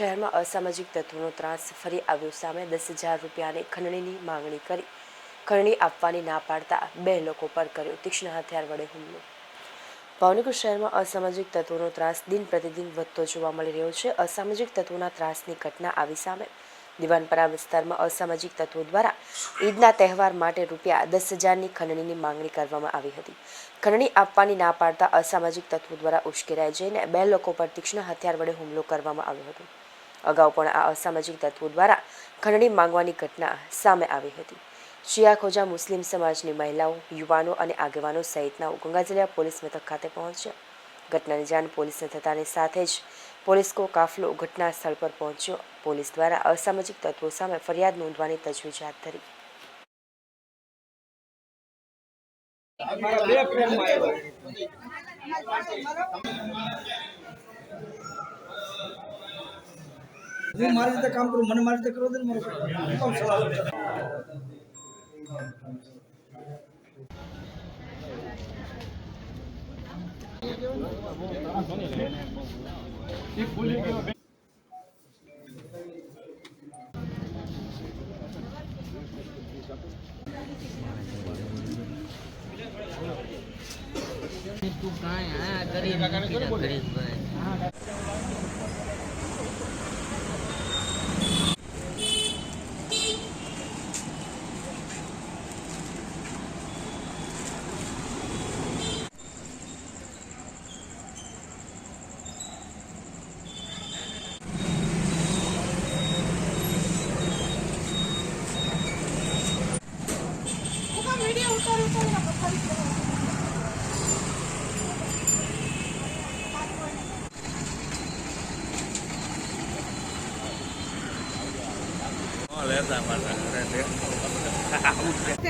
શહેરમાં અસામાજિક તત્વોનો ત્રાસ ફરી આવ્યો. સામે દસ હજાર રૂપિયાની ખંડણીની માંગણી કરી ખંડણી આપવાની ના પાડતા બે લોકો પર કર્યો તીક્ષ્ણ હથિયાર વડે હુમલો. ભાવનગર શહેરમાં અસામાજિક તત્વોનો ત્રાસ દિન પ્રતિદિન વધતો જોવા મળી રહ્યો છે. અસામાજિક તત્વોના ત્રાસની ઘટના આવી સામે દિવાનપરા વિસ્તારમાં અસામાજિક તત્વો દ્વારા ઈદના તહેવાર માટે રૂપિયા દસ હજારની ખંડણીની માંગણી કરવામાં આવી હતી. ખંડણી આપવાની ના પાડતા અસામાજિક તત્વો દ્વારા ઉશ્કેરાઈ જઈને બે લોકો પર તીક્ષ્ણ હથિયાર વડે હુમલો કરવામાં આવ્યો હતો. અગાઉ પણ આ અસામાજિક તત્વો દ્વારા ખંડણી માંગવાની ઘટના સામે આવી હતી. શિયાખોજા મુસ્લિમ સમાજની મહિલાઓ, યુવાનો અને આગેવાનો સહિતના ગંગાજલિયા પોલીસ મથક ખાતે પહોંચ્યા. ઘટનાની જાણ પોલીસને થતાની સાથે જ પોલીસ કો કાફલો ઘટના સ્થળ પર પહોંચ્યો. પોલીસ દ્વારા અસામાજિક તત્વો સામે ફરિયાદ નોંધવાની તજવીજ હાથ ધરી. બે ફ્રેમમાં આવ્યા હું મારી રીતે કામ કરું મને મારી રીતે કરવા દે ને મારું હું કામ સલાહ આપું? તું કાંઈ હા ગરીબ નથી ને ગરીબ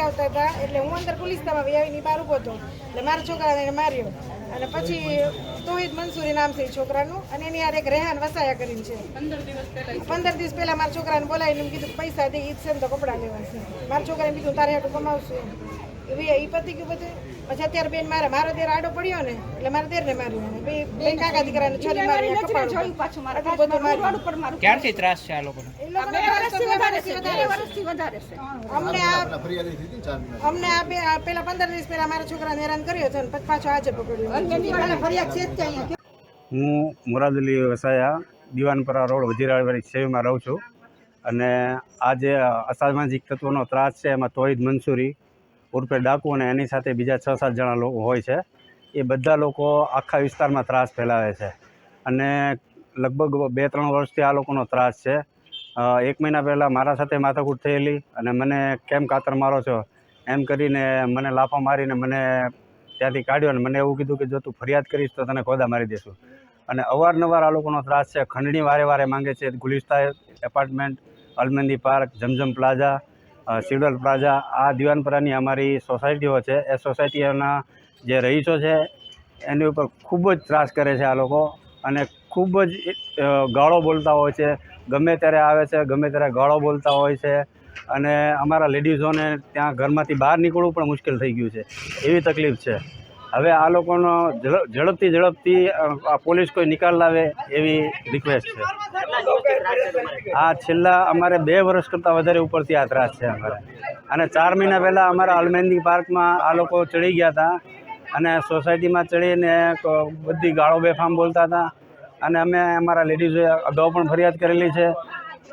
આવતા હતા એટલે હું અંદર પોલીસતામાં વહી આવીને બહાર ઊભો હતો. એટલે મારા છોકરાને માર્યો. અને પછી તોહિદ મંસૂરી નામ છે છોકરાનું અને એની યાર એક રેહાન વસાયા કરીને છે. પંદર દિવસ પહેલા મારા છોકરાને બોલાવીને કીધું પૈસા દે ઈદ છે ને તો કપડાં લેવા છે. મારા છોકરાને કીધું તારે હાટું કમાવશું એ પતિ ગયું બધું. પછી અત્યારે બેન મારે મારો દેર આડો પડ્યો ને એટલે મારા દેરને માર્યું બે બે કાકા દીકરાને છરી મારી. કપાળ આટલું બધું માર્યું. ક્યારથી ત્રાસ છે આ લોકોને? એ લોકોને વર્ષથી વધારે છે. અમને આ અમને આ બે પેલા પંદર દિવસ પહેલા મારા છોકરાને હેરાન કર્યો છે ને પછી પાછો આજે પકડ્યો. ફરિયાદ છે જ હું મુરાદલી વસાયા દિવાનપરા રોડ વજીરાવાળી સેવીમાં રહું છું. અને આ જે અસામાજિક તત્વોનો ત્રાસ છે એમાં તોહિદ મંસૂરી ઉર્ફે ડાકુ અને એની સાથે બીજા છ સાત જણા લોકો હોય છે. એ બધા લોકો આખા વિસ્તારમાં ત્રાસ ફેલાવે છે. અને લગભગ બે ત્રણ વર્ષથી આ લોકોનો ત્રાસ છે. એક મહિના પહેલાં મારા સાથે માથાકૂટ થયેલી અને મને કેમ કાતર મારો છો એમ કરીને મને લાફા મારીને મને ત્યાંથી કાઢ્યો અને મને એવું કીધું કે જો તું ફરિયાદ કરીશ તો તને ખોદા મારી દેશું. અને અવારનવાર આ લોકોનો ત્રાસ છે. ખંડણી વારે વારે માંગે છે. Gulista apartment, Almandi park, Zamzam plaza અ, સિડલ પ્લાઝા આ દિવાનપરાની અમારી સોસાયટીઓ છે. એ સોસાયટીઓના જે રહીશો છે એની ઉપર ખૂબ જ ત્રાસ કરે છે આ લોકો અને ખૂબ જ ગાળો બોલતા હોય છે. ગમે ત્યારે આવે છે ગમે ત્યારે ગાળો બોલતા હોય છે અને અમારા લેડીઝોને ત્યાં ઘરમાંથી બહાર નીકળવું પણ મુશ્કેલ થઈ ગયું છે. એવી તકલીફ છે. હવે આ લોકોનો ઝડપ- ઝડપથી ઝડપથી આ પોલીસ કોઈ નિકાલ લાવે એવી રિક્વેસ્ટ છે. આ છેલ્લા અમારે બે વર્ષ કરતાં વધારે ઉપરથી આ ત્રાસ છે અમારે. અને ચાર મહિના પહેલાં અમારા અલમેંદી પાર્કમાં આ લોકો ચડી ગયા હતા. અને સોસાયટીમાં ચડીને બધી ગાળો બેફામ બોલતા હતા. અને અમે અમારા લેડીઝોએ અગાઉ પણ ફરિયાદ કરેલી છે.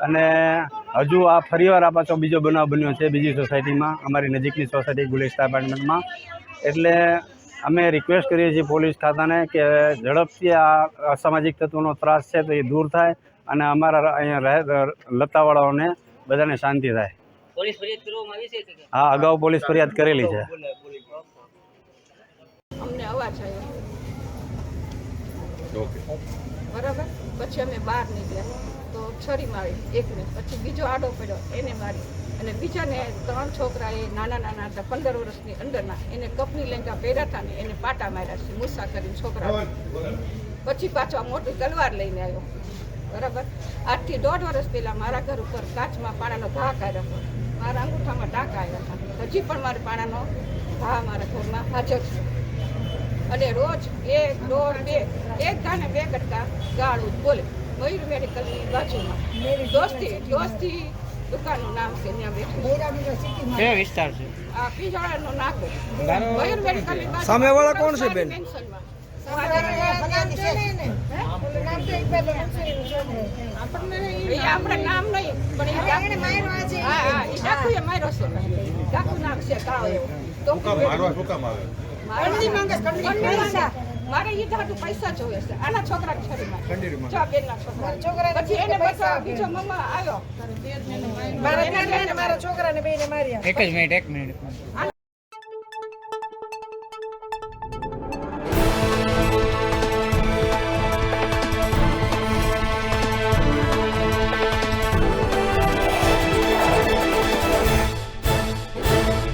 અને હજુ આ ફરીવાર આ પાછો બીજો બનાવ બન્યો છે બીજી સોસાયટીમાં, અમારી નજીકની સોસાયટી ગુલેસ્તા એપાર્ટમેન્ટમાં. એટલે અમે રિક્વેસ્ટ કરીએ છીએ પોલીસ ખાતાને કે ઝડપથી આ અસામાજિક તત્વોનો ત્રાસ છે તો એ દૂર થાય. અને અમારા અહીંયા રહે લતાવાળાઓને બધાને શાંતિ થાય. પોલીસ ફરિયાદ કરવામાં આવી છે કે કેમ? હા અગાઉ પોલીસ ફરિયાદ કરેલી છે. અમને અવાજ આવ્યો. બરાબર? પછી અમે બહાર નીકળ્યા. તો છરી મારી એકને પછી બીજો આડો પડ્યો એને મારી. અને બીજાને ત્રણ છોકરાએ નાના નાના હતા પંદર વર્ષની અંદરના. એને કપની લેંગા પહેર્યા હતા ને એને પાટા માર્યા છે મુસા કરીને છોકરા પછી પાછો મોટી તલવાર લઈને આવ્યો. બરાબર? આજથી દોઢ વર્ષ પહેલાં મારા ઘર ઉપર કાચમાં પાણાનો ઘા કાઢ્યો હતો. મારા અંગૂઠામાં ટાંકા આવ્યા હતા. હજી પણ મારા પાણાનો ઘા મારા ઘરમાં હાજર છે. અને રોજ એક દોઢ બે એક ગાને બે ગટકા ગાળું બોલે. મયુર મેડિકલની બાજુમાં. દોસ્તી દોસ્તી દુકાનનું નામ છે ત્યાં બેઠું. કયો વિસ્તાર છે? આ પીજાળાનો નાકો મયુર મેડિકલની સામે વાળા કોણ છે બેન? મારે ઈ ધાતુ પૈસા જોઈએ છે આના છોકરા બેનના છોકરા છોકરાને પછી એને બચાવ બીજો મમ્મા આવ્યો મારા છોકરા છોકરાને બેયને માર્યા. એક જ મિનિટ એક મિનિટ